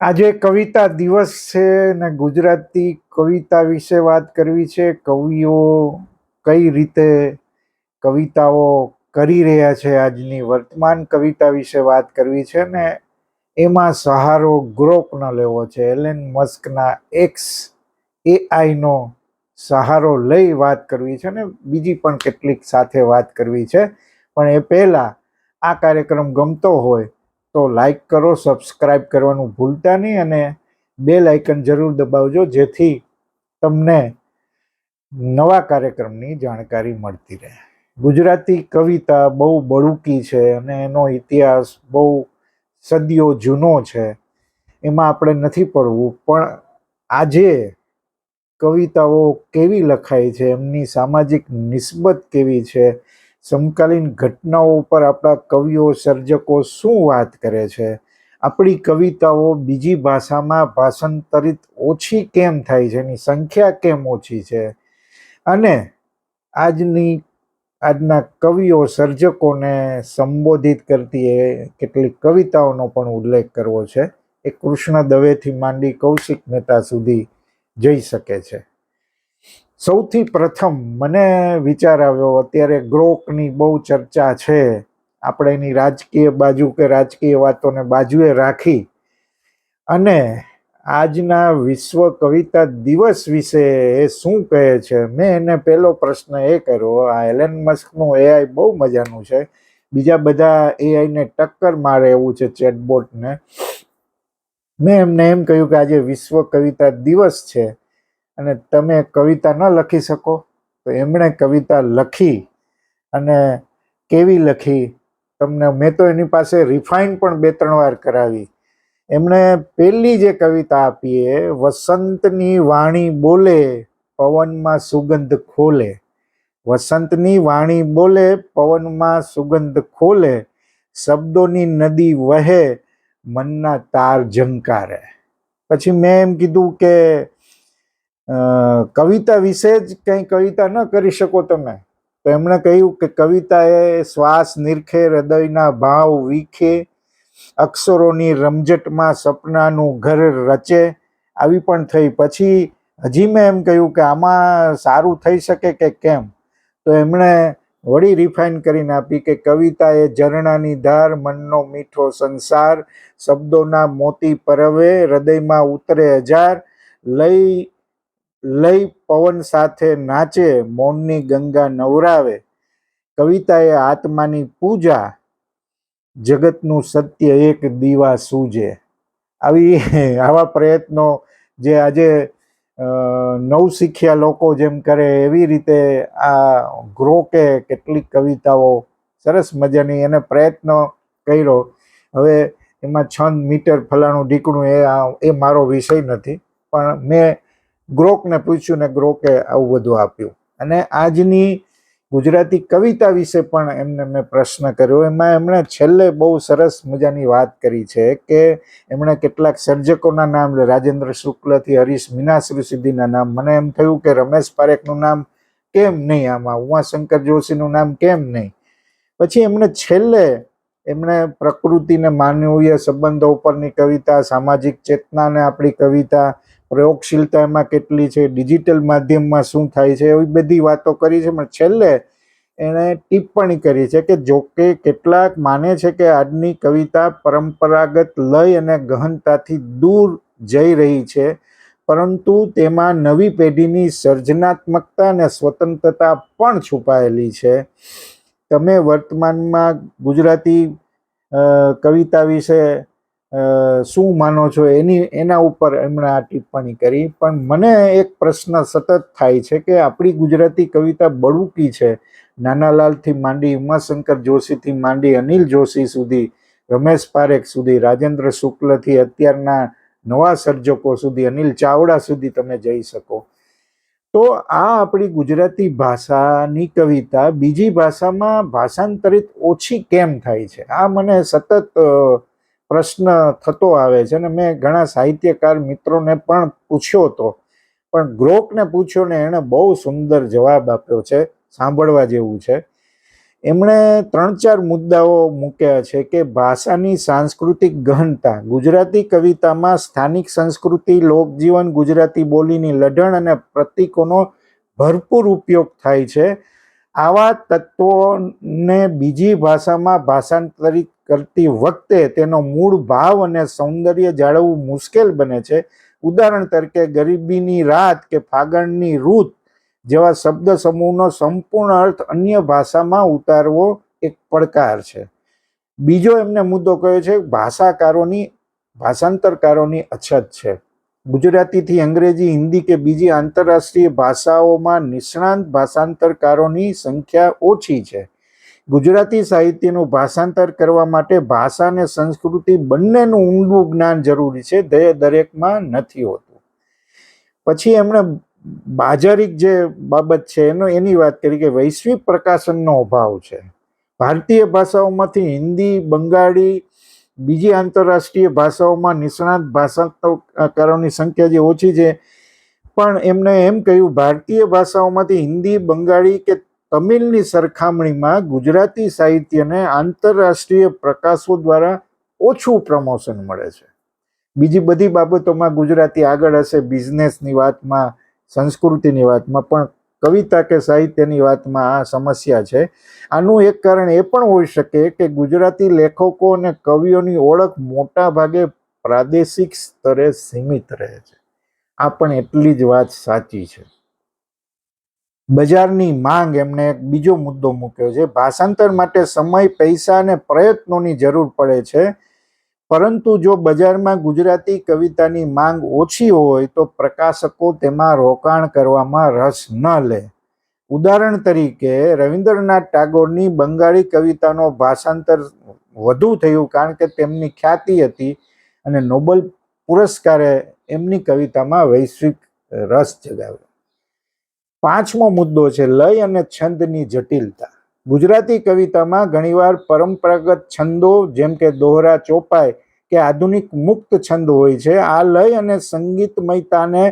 આજે કવિતા દિવસ છે ને ગુજરાતી કવિતા વિશે વાત કરવી છે. કવિઓ કઈ રીતે કવિતાઓ કરી રહ્યા છે આજની વર્તમાન કવિતા વિશે વાત કરવી છે ને એમાં સહારો ગ્રોપનો લેવો છે. એલેન મસ્કના એક્સ એઆઈનો સહારો લઈ વાત કરવી છે ને બીજી પણ કેટલીક સાથે વાત કરવી છે. પણ એ પહેલાં આ કાર્યક્રમ ગમતો હોય તો લાઈક કરો સબસ્ક્રાઈબ કરવાનું ભૂલતા નહીં અને બેલ આઇકન જરૂર દબાવજો, જેથી તમને નવા કાર્યક્રમની જાણકારી મળતી રહે. ગુજરાતી કવિતા બહુ બળુકી છે અને એનો ઇતિહાસ બહુ સદીઓ જૂનો છે. એમાં આપણે નથી પડવું, પણ આજે કવિતાઓ કેવી લખાય છે, એમની સામાજિક નિસ્બત કેવી છે સમકાલીન ઘટનાઓ ઉપર આપણા કવિઓ, સર્જકો શું વાત કરે છે? આપણી કવિતાઓ બીજી ભાષામાં ભાષાંતરિત ઓછી કેમ થાય છે? એની સંખ્યા કેમ ઓછી છે? અને આજની, આજના કવિઓ, સર્જકોને સંબોધિત કરતી એ કેટલીક કવિતાઓનો પણ ઉલ્લેખ કરવો છે. એ કૃષ્ણ દવેથી માંડી કૌશિક મહેતા સુધી જઈ શકે છે. સૌથી પ્રથમ મને વિચાર આવ્યો, અત્યારે ગ્રોકની બહુ ચર્ચા છે. આપણે એની રાજકીય બાજુ કે રાજકીય વાતોને બાજુએ રાખી. અને આજના વિશ્વ કવિતા દિવસ વિશે એ શું કહે છે? મેં એને પહેલો પ્રશ્ન એ કર્યો, આ એલેન મસ્કનું એઆઈ બહુ મજાનું છે. બીજા બધા એઆઈને ટક્કર મારે એવું છે ચેટબોટને મેં એમને એમ કહ્યું કે આજે વિશ્વ કવિતા દિવસ છે. અને તમે કવિતા ન લખી શકો, તો એમણે કવિતા લખી અને કેવી લખી તમને, મેં તો એની પાસે રિફાઇન પણ બે ત્રણ વાર કરાવી. એમણે પહેલી જે કવિતા આપી એ, વસંતની વાણી બોલે, પવનમાં સુગંધ ખોલે. વસંતની વાણી બોલે, પવનમાં સુગંધ ખોલે, શબ્દોની નદી વહે, મનના તાર ઝંકારે. પછી મેં એમ કીધું કે કવિતા વિશે જ કંઈ કવિતા ન કરી શકો તમે. તો એમણે કહ્યું કે કવિતા એ શ્વાસ નિરખે, હૃદયના ભાવ વીખે, અક્ષરોની રમઝટમાં સપનાનું ઘર રચે. આવી પણ થઈ. પછી હજી મેં એમ કહ્યું કે આમાં સારું થઈ શકે કે કેમ? તો એમણે વળી રિફાઇન કરીને આપી કે કવિતા એ ઝરણાની ધાર, મનનો મીઠો સંસાર, શબ્દોના મોતી પરવે, હૃદયમાં ઉતરે હજાર લઈ લઈ પવન સાથે નાચે, મૌનની ગંગા નવરાવે. કવિતાએ આત્માની પૂજા, જગતનું સત્ય એક દીવા સૂજે. આવી આવા પ્રયત્નો જે આજે નવશીખ્યા લોકો જેમ કરે, એવી રીતે આ ગ્રોકે કેટલીક કવિતાઓ સરસ મજાની એને પ્રયત્ન કર્યો. હવે એમાં છંદ, મીટર, ફલાણું, ઢીકણું, એ આ- એ મારો વિષય નથી. પણ મેં ગ્રોકને પૂછ્યું ને ગ્રોકે આવું બધું આપ્યું. અને આજની ગુજરાતી કવિતા વિશે પણ એમને મેં પ્રશ્ન કર્યો. એમાં એમણે છેલ્લે બહુ સરસ મજાની વાત કરી છે કે એમણે કેટલાક સર્જકોના નામ, રાજેન્દ્ર શુક્લથી હરીશ મીનાશ્રી સુધીના નામ. મને એમ થયું કે રમેશ પારેખનું નામ કેમ નહીં આમાં? ઉમાશંકર જોશીનું નામ કેમ નહીં? પછી એમણે છેલ્લે એમણે પ્રકૃતિને, માનવીય સંબંધો ઉપરની કવિતા, સામાજિક ચેતનાને આપણી કવિતા પ્રયોગશીલતા એમાં કેટલી છે ડિજિટલ માધ્યમમાં શું થાય છે, એવી બધી વાતો કરી છે, પણ છેલ્લે એણે ટિપ્પણી કરી છે કે જોકે કેટલાક માને છે કે આજની કવિતા પરંપરાગત લય અને ગહનતાથી દૂર જઈ રહી છે, પરંતુ તેમાં નવી પેઢીની સર્જનાત્મકતા અને સ્વતંત્રતા પણ છુપાયેલી છે. તમે વર્તમાનમાં ગુજરાતી કવિતા વિશે શું માનો છો? એની, એના ઉપર એમણે આ ટિપ્પણી કરી. પણ મને એક પ્રશ્ન સતત થાય છે કે આપણી ગુજરાતી કવિતા બળુકી છે. નાનાલાલથી માંડી ઉમાશંકર જોશીથી માંડી અનિલ જોશી સુધી, રમેશ પારેખ સુધી, રાજેન્દ્ર શુક્લથી અત્યારના નવા સર્જકો સુધી, અનિલ ચાવડા સુધી તમે જઈ શકો. તો આ આપણી ગુજરાતી ભાષાની કવિતા બીજી ભાષામાં ભાષાંતરિત ઓછી કેમ થાય છે? આ મને સતત પ્રશ્ન થતો આવે છે અને મેં ઘણા સાહિત્યકાર મિત્રોને પણ પૂછ્યો હતો પણ ગ્રોકને પૂછ્યો ને એણે બહુ સુંદર જવાબ આપ્યો છે, સાંભળવા જેવું છે. એમણે ત્રણ ચાર મુદ્દાઓ મૂક્યા છે કે ભાષાની સાંસ્કૃતિક ગહનતા, ગુજરાતી કવિતામાં સ્થાનિક સંસ્કૃતિ, લોકજીવન, ગુજરાતી બોલીની લઢણ અને પ્રતીકોનો ભરપૂર ઉપયોગ થાય છે. આવા તત્વોને બીજી ભાષામાં ભાષાંતરિત કરતી વખતે તેનો મૂળ ભાવ અને સૌંદર્ય જાળવવું મુશ્કેલ બને છે. ઉદાહરણ તરીકે, ગરીબીની રાત કે ફાગણની રૂત જેવા શબ્દ સમૂહનો સંપૂર્ણ અર્થ અન્ય ભાષામાં ઉતારવો એક પડકાર છે. બીજો એમને મુદ્દો કયો છે? ભાષાકારોની, ભાષાંતરકારોની અછત છે. ગુજરાતીથી અંગ્રેજી, હિન્દી કે બીજી આંતરરાષ્ટ્રીય ભાષાઓમાં નિષ્ણાંત ભાષાંતરકારોની સંખ્યા ઓછી છે. ગુજરાતી સાહિત્યનું ભાષાંતર કરવા માટે ભાષા અને સંસ્કૃતિ બંનેનું ઊંડું જ્ઞાન જરૂરી છે. તે દરેકમાં નથી હોતું. પછી એમણે બાજારિક જે બાબત છે એનો, એની વાત કરી કે વૈશ્વિક પ્રકાશનનો અભાવ છે. ભારતીય ભાષાઓમાંથી હિન્દી, બંગાળી, બીજી આંતરરાષ્ટ્રીય ભાષાઓમાં નિષ્ણાત ભાષાંતરકારોની સંખ્યા જે ઓછી છે. પણ એમણે એમ કહ્યું, ભારતીય ભાષાઓમાંથી હિન્દી, બંગાળી કે તમિલની સરખામણીમાં ગુજરાતી સાહિત્યને આંતરરાષ્ટ્રીય પ્રકાશો દ્વારા ઓછું પ્રમોશન મળે છે. બીજી બધી બાબતોમાં ગુજરાતી આગળ હશે. બિઝનેસની વાતમાં, સંસ્કૃતિની વાતમાં પણ, કવિતા કે સાહિત્યની વાતમાં આ સમસ્યા છે. આનું એક કારણ એ પણ હોઈ શકે કે ગુજરાતી લેખકો અને કવિઓની ઓળખ મોટા ભાગે પ્રાદેશિક સ્તરે સીમિત રહે છે. આ પણ એટલી જ વાત સાચી છે. બજારની માંગ એમણે એક બીજો મુદ્દો મૂક્યો છે. ભાષાંતર માટે સમય, પૈસા અને પ્રયત્નોની જરૂર પડે છે. પરંતુ જો બજારમાં ગુજરાતી કવિતાની માંગ ઓછી હોય તો પ્રકાશકો તેમાં રોકાણ કરવામાં રસ ન લે. ઉદાહરણ તરીકે, રવિન્દ્રનાથ ટાગોરની બંગાળી કવિતાનો ભાષાંતર વધુ થયું કારણ કે તેમની ખ્યાતિ હતી અને નોબલ પુરસ્કારે એમની કવિતામાં વૈશ્વિક રસ જગાવ્યો. પાંચમો મુદ્દો છે લય અને છંદની જટિલતા. ગુજરાતી કવિતામાં ઘણીવાર પરંપરાગત છંદો, જેમ કે દોહરા ચોપાઈ, કે આધુનિક મુક્ત છંદ હોય છે, આ લય અને સંગીતમયતાને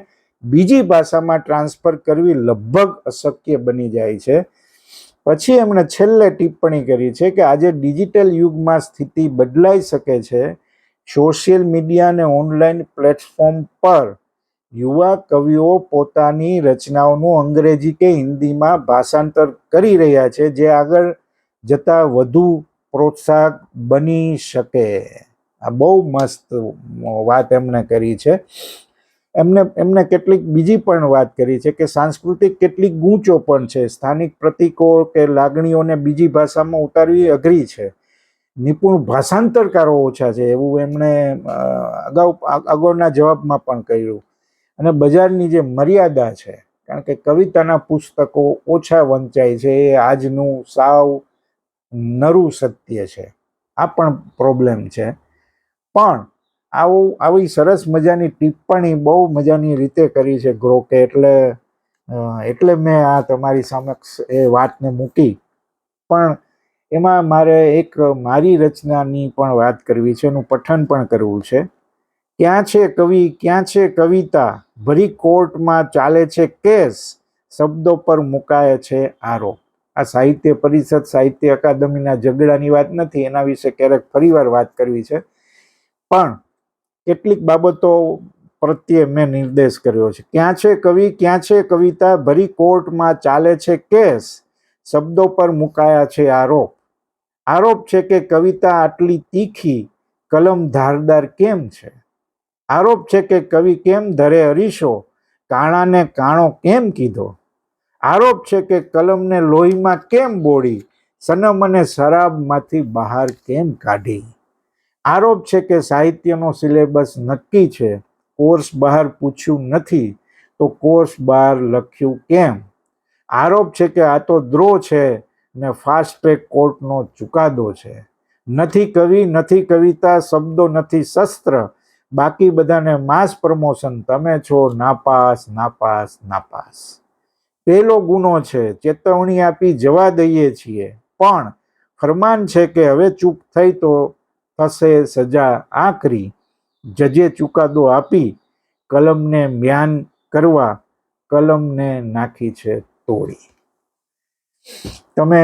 બીજી ભાષામાં ટ્રાન્સફર કરવી લગભગ અશક્ય બની જાય છે. પછી એમણે છેલ્લે ટિપ્પણી કરી છે કે આજે ડિજિટલ યુગમાં સ્થિતિ બદલાઈ શકે છે. સોશિયલ મીડિયા અને ઓનલાઈન પ્લેટફોર્મ પર યુવા કવિઓ પોતાની રચનાઓનું અંગ્રેજી કે હિન્દીમાં ભાષાંતર કરી રહ્યા છે, જે આગળ જતા વધુ પ્રોત્સાહક બની શકે. આ બહુ મસ્ત વાત એમણે કરી છે. એમને એમને કેટલીક બીજી પણ વાત કરી છે કે સાંસ્કૃતિક કેટલીક ગૂંચો પણ છે. સ્થાનિક પ્રતીકો કે લાગણીઓને બીજી ભાષામાં ઉતારવી અઘરી છે. નિપુણ ભાષાંતરકારો ઓછા છે એવું એમણે અગાઉ અગાઉના જવાબમાં પણ કહ્યું. અને બજારની જે મર્યાદા છે, કારણ કે કવિતાના પુસ્તકો ઓછા વંચાય છે, એ આજનું સાવ નરું સત્ય છે, આ પણ પ્રોબ્લેમ છે. પણ આવું, આવી સરસ મજાની ટિપ્પણી બહુ મજાની રીતે કરી છે ગ્રોકે એટલે એટલે મેં આ તમારી સમક્ષ એ વાતને મૂકી. પણ એમાં મારે એક મારી રચનાની પણ વાત કરવી છે, એનું પઠન પણ કરવું છે. ક્યાં છે કવિ? ક્યાં છે કવિતા? ભરી કોર્ટમાં ચાલે છે કેસ? શબ્દો પર મુકાય છે આરોપ. આ સાહિત્ય પરિષદ, સાહિત્ય અકાદમીના ઝઘડાની વાત નથી, એના વિશે ક્યારેક ફરીવાર વાત કરવી છે. પણ કેટલીક બાબતો પ્રત્યે મેં નિર્દેશ કર્યો છે. ક્યાં છે કવિ? ક્યાં છે કવિતા? ભરી કોર્ટમાં ચાલે છે કેસ? શબ્દો પર મુકાયા છે આરોપ. આરોપ છે કે કવિતા આટલી તીખી, કલમ ધારદાર કેમ છે? આરોપ છે કે કવિ કેમ ધરે હરીશો કાણાને કાણો કેમ કીધો? આરોપ છે કે કલમને લોહીમાં કેમ બોળી? સનમ અને શરાબમાંથી બહાર કેમ કાઢી? આરોપ છે કે સાહિત્યનો સિલેબસ નક્કી છે. કોર્સ બહાર પૂછ્યું નથી, તો કોર્સ બહાર લખ્યું કેમ? આરોપ છે કે આ તો દ્રોહ છે ને ફાસ્ટ ટ્રેક કોર્ટનો ચુકાદો છે. નથી કવિ, નથી કવિતા, શબ્દો નથી શસ્ત્ર બાકી બધાને માસ પ્રમોશન તમે છો નાપાસ નાપાસ નાપાસ. પહેલો ગુનો છે, ચેતવણી આપી જવા દઈએ છીએ. પણ ફરમાન છે કે હવે ચૂપ થઈ તો થશે સજા આકરી જજે ચુકાદો આપી, કલમને મ્યાન કરવા, કલમને નાખી છે તોડી. તમે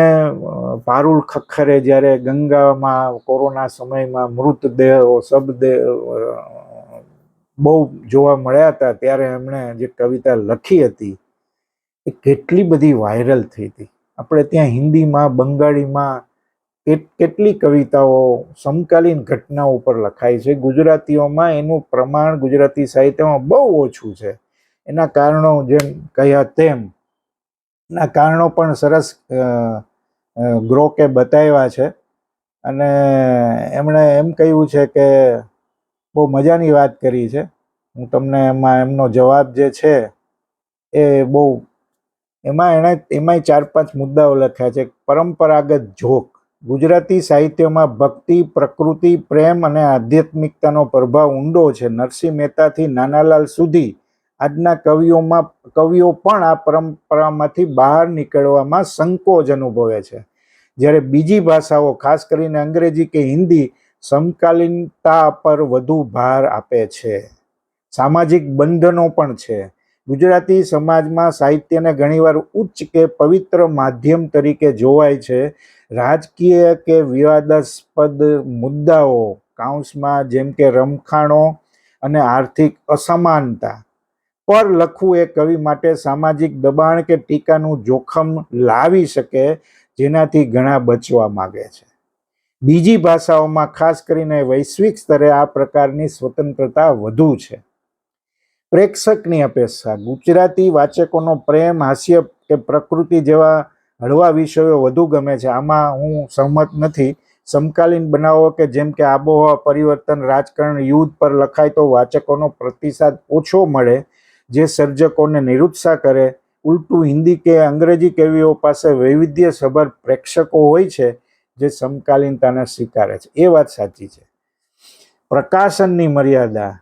પારુલ ખખરે જ્યારે ગંગામાં કોરોના સમયમાં મૃતદેહો શબદેહ બહુ જોવા મળ્યા હતા ત્યારે એમણે જે કવિતા લખી હતી, એ કેટલી બધી વાયરલ થઈ હતી. આપણે ત્યાં હિન્દીમાં, બંગાળીમાં કેટ- કેટલી કવિતાઓ સમકાલીન ઘટનાઓ ઉપર લખાય છે. ગુજરાતીઓમાં એનું પ્રમાણ ગુજરાતી સાહિત્યમાં બહુ ઓછું છે. એના કારણો જેમ કહ્યા તેમ ના કારણો પણ સરસ ગ્રોકે બતાવ્યા છે. અને એમણે એમ કહ્યું છે કે બહુ મજાની વાત કરી છે. હું તમને એમાં એમનો જવાબ જે છે એ બહુ એમાં એણે એમાંય ચાર પાંચ મુદ્દાઓ લખ્યા છે. પરંપરાગત જોક, ગુજરાતી સાહિત્યમાં ભક્તિ, પ્રકૃતિ, પ્રેમ અને આધ્યાત્મિકતાનો પ્રભાવ ઊંડો છે. નરસિંહ મહેતાથી નાનાલાલ સુધી આજના કવિઓમાં, કવિઓ પણ આ પરંપરામાંથી બહાર નીકળવામાં સંકોચ અનુભવે છે. જ્યારે બીજી ભાષાઓ, ખાસ કરીને અંગ્રેજી કે હિન્દી સમકાલીનતા પર વધુ ભાર આપે છે. સામાજિક બંધનો પણ છે. ગુજરાતી સમાજમાં સાહિત્યને ઘણીવાર ઉચ્ચ કે પવિત્ર માધ્યમ તરીકે જોવાય છે. રાજકીય કે વિવાદાસ્પદ મુદ્દાઓ, કાઉન્સમાં જેમ કે રમખાણો અને આર્થિક અસમાનતા. પર લખવું એ કવિ માટે સામાજિક દબાણ કે ટીકાનું જોખમ લાવી શકે, જેનાથી ઘણા બચવા માગે છે. બીજી ભાષાઓમાં ખાસ કરીને વૈશ્વિક સ્તરે આ પ્રકારની સ્વતંત્રતા વધુ છે. પ્રેક્ષકની અપેક્ષા, ગુજરાતી વાચકોનો પ્રેમ, હાસ્ય કે પ્રકૃતિ જેવા હળવા વિષયો વધુ ગમે છે. આમાં હું સહમત નથી. સમકાલીન બનાવો કે જેમ કે આબોહવા પરિવર્તન, રાજકારણ, યુદ્ધ પર લખાય તો વાચકોનો પ્રતિસાદ ઓછો મળે, જે સર્જકોને નિરુત્સાહ કરે. ઉલટું હિન્દી કે અંગ્રેજી કવિઓ પાસે વૈવિધ્યસભર પ્રેક્ષકો હોય છે જે સમકાલીનતાને સ્વીકારે છે. એ વાત સાચી છે. પ્રકાશનની મર્યાદા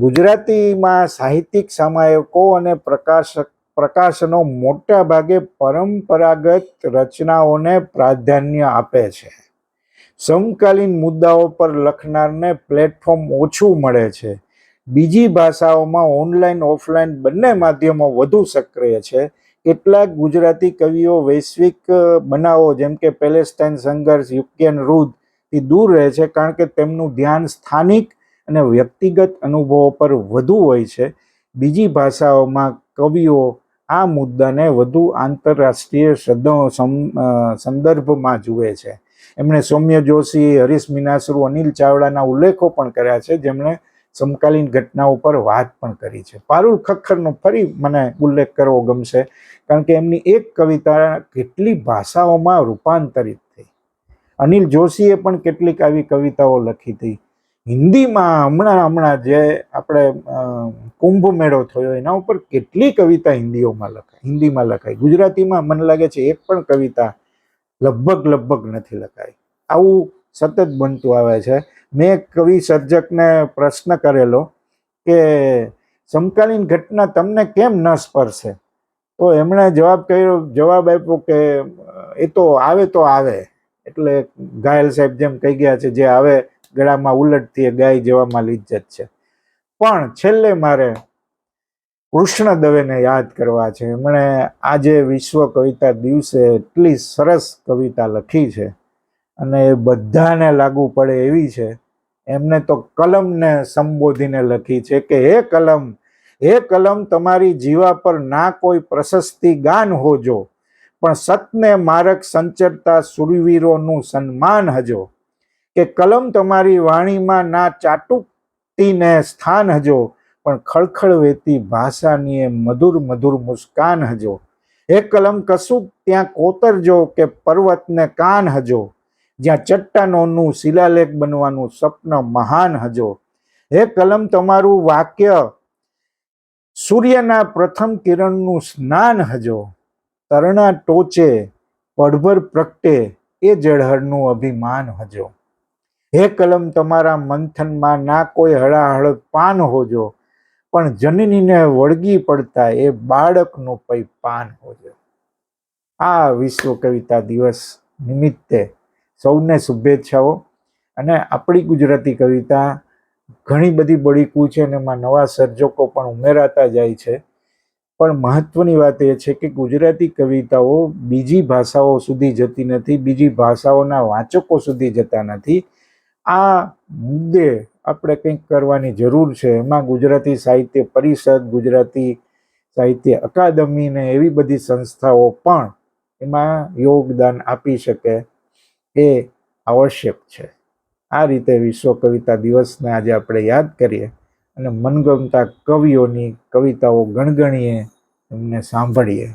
ગુજરાતીમાં સાહિત્યિક સામાયકો અને પ્રકાશક, પ્રકાશનો મોટા ભાગે પરંપરાગત રચનાઓને પ્રાધાન્ય આપે છે. સમકાલીન મુદ્દાઓ પર લખનારને પ્લેટફોર્મ ઓછું મળે છે. બીજી ભાષાઓમાં ઓનલાઈન ઓફલાઈન બંને માધ્યમો વધુ સક્રિય છે. કેટલાક ગુજરાતી કવિઓ વૈશ્વિક બનાવો, જેમ કે પેલેસ્ટાઇન સંઘર્ષ, યુક્રેન રુદ્ધથી દૂર રહે છે, કારણ કે તેમનું ધ્યાન સ્થાનિક અને વ્યક્તિગત અનુભવો પર વધુ હોય છે. બીજી ભાષાઓમાં કવિઓ આ મુદ્દાને વધુ આંતરરાષ્ટ્રીય સંદર્ભમાં જુએ છે. એમણે સૌમ્ય જોશી, હરીશ મીનાસરુ, અનિલ ચાવડાના ઉલ્લેખો પણ કર્યા છે, જેમણે સમકાલીન ઘટનાઓ પર વાત પણ કરી છે. પારુલ ખખ્ખરનો ફરી મને ઉલ્લેખ કરવો ગમશે કારણ કે એમની એક કવિતા કેટલી ભાષાઓમાં રૂપાંતરિત થઈ. અનિલ જોશીએ પણ કેટલીક આવી કવિતાઓ લખી હતી. હિન્દીમાં હમણાં હમણાં જે આપણે કુંભ મેળો થયો, એના ઉપર કેટલી કવિતા હિન્દીઓમાં લખાય, હિન્દીમાં લખાય. ગુજરાતીમાં મને લાગે છે એક પણ કવિતા લગભગ લગભગ નથી લખાઈ આવું સતત બનતું આવે છે. મેં કવિ સર્જકને પ્રશ્ન કરેલો કે, સમકાલીન ઘટના તમને કેમ ન સ્પર્શે? તો એમણે જવાબ કર્યો, જવાબ આપ્યો કે, એ તો આવે તો આવે. એટલે ઘાયલ સાહેબ જેમ કહી ગયા છે, જે આવે ગળામાં ઉલટતી એ ગાય જેવામાં લિજ્જત છે. પણ છેલ્લે મારે કૃષ્ણ દવેને યાદ કરવા છે. એમણે આજે વિશ્વ કવિતા દિવસે એટલી સરસ કવિતા લખી છે. અને એ બધાને લાગુ પડે એવી છે. એમને તો કલમને સંબોધીને લખી છે કે, હે કલમ હે કલમ, તમારી જીવા પર ના કોઈ પ્રશસ્તિ ગાન હોજો, પણ સતને મારક સંચરતા સુરવીરોનું સન્માન હજો. કે કલમ તમારી વાણીમાં ના ચાટુકતીને સ્થાન હજો, પણ ખળખળ વેતી ભાષાની એ મધુર મધુર મુસ્કાન હજો. હે કલમ કશું ત્યાં કોતરજો કે પર્વતને કાન હજો. જ્યાં ચટ્ટાનોનું શિલાલેખ બનવાનું સ્વપ્ન મહાન હજો. હે કલમ, તમારું વાક્ય સૂર્યના પ્રથમ કિરણનું સ્નાન હજો. તરણા ટોચે, પડભર પ્રગટે, એ જળહરનું અભિમાન હજો. હે કલમ, તમારા મંથનમાં ના કોઈ હળાહળ પાન હોજો, પણ જનનીને વળગી પડતા એ બાળકનું પૈ પાન હોજો. આ વિશ્વ કવિતા દિવસ નિમિત્તે સૌને શુભેચ્છાઓ. અને આપણી ગુજરાતી કવિતા ઘણી બધી બળીકું છે અને એમાં નવા સર્જકો પણ ઉમેરાતા જાય છે. પણ મહત્વની વાત એ છે કે ગુજરાતી કવિતાઓ બીજી ભાષાઓ સુધી જતી નથી, બીજી ભાષાઓના વાચકો સુધી જતા નથી. આ મુદ્દે આપણે કંઈક કરવાની જરૂર છે. એમાં ગુજરાતી સાહિત્ય પરિષદ, ગુજરાતી સાહિત્ય અકાદમી ને એવી બધી સંસ્થાઓ પણ એમાં યોગદાન આપી શકે. એ આવશ્યક છે. આ રીતે વિશ્વ કવિતા દિવસને આજે આપણે યાદ કરીએ અને મનગમતા કવિઓની કવિતાઓ ગણગણીએ એમને સાંભળીએ.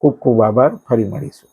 ખૂબ ખૂબ આભાર. ફરી મળીશું.